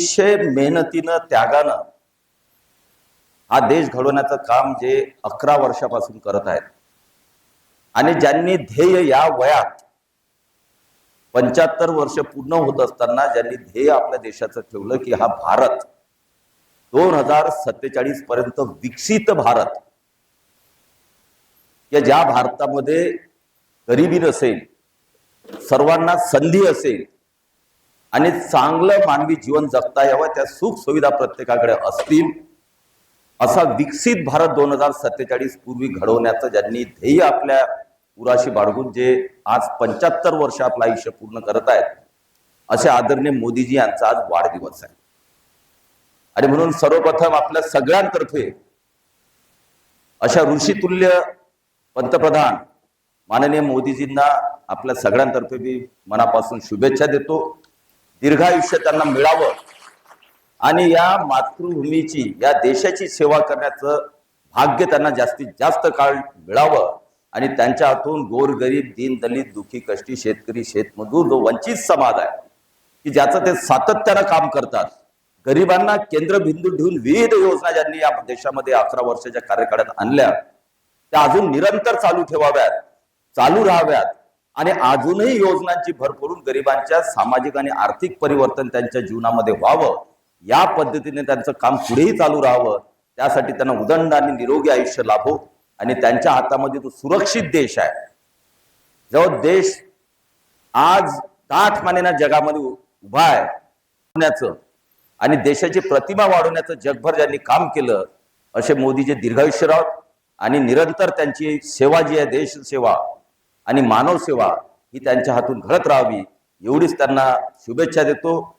अतिशय मेहनतीनं त्यागानं हा देश घडवण्याचं काम जे अकरा वर्षापासून करत आहेत. आणि ज्यांनी ध्येय या वयात पंच्याहत्तर वर्ष पूर्ण होत असताना ज्यांनी ध्येय आपल्या देशाचं ठेवलं की हा भारत दोन हजार सत्तेचाळीस पर्यंत विकसित भारत या ज्या भारतामध्ये गरिबी नसेल सर्वांना संधी असेल आणि चांगलं मानवी जीवन जगता यावं त्या सुख सुविधा प्रत्येकाकडे असतील असा विकसित भारत दोन हजार सत्तेचाळीस पूर्वी घडवण्याचं ज्यांनी ध्येय आपल्या उराशी बाळगून जे आज पंच्याहत्तर वर्ष आपलं आयुष्य पूर्ण करत आहेत असे आदरणीय मोदीजी यांचा आज वाढदिवस आहे. आणि म्हणून सर्वप्रथम आपल्या सगळ्यांतर्फे अशा ऋषितुल्य पंतप्रधान माननीय मोदीजींना आपल्या सगळ्यांतर्फे मी मनापासून शुभेच्छा देतो. दीर्घायुष्य त्यांना मिळावं. आणि या मातृभूमीची या देशाची सेवा करण्याचं भाग्य त्यांना जास्तीत जास्त काळ मिळावं. आणि त्यांच्या हातून गोरगरीब दीन दलित दुखी कष्टी शेतकरी शेतमजूर जो वंचित समाज आहे की ज्याचं ते सातत्यानं काम करतात. गरिबांना केंद्रबिंदू ठेवून विविध योजना ज्यांनी या देशामध्ये अकरा वर्षाच्या कार्यकाळात आणल्या त्या अजून निरंतर चालू ठेवाव्यात चालू राहाव्यात. आणि अजूनही योजनांची भर पडून गरिबांच्या सामाजिक आणि आर्थिक परिवर्तन त्यांच्या जीवनामध्ये व्हावं या पद्धतीने त्यांचं काम पुढेही चालू राहावं त्यासाठी त्यांना उदंड आणि निरोगी आयुष्य लाभो आणि त्यांच्या हातामध्ये तो सुरक्षित देश आहे. जो देश आज ताठ मानेना जगामध्ये उभा आहे होण्याचं आणि देशाची प्रतिमा वाढवण्याचं जगभर ज्यांनी काम केलं असे मोदीचे दीर्घायुष्य राहत आणि निरंतर त्यांची सेवा जी आहे देश सेवा आणि मानव सेवा ही त्यांच्या हातून घडत राहावी एवढीच त्यांना शुभेच्छा देतो.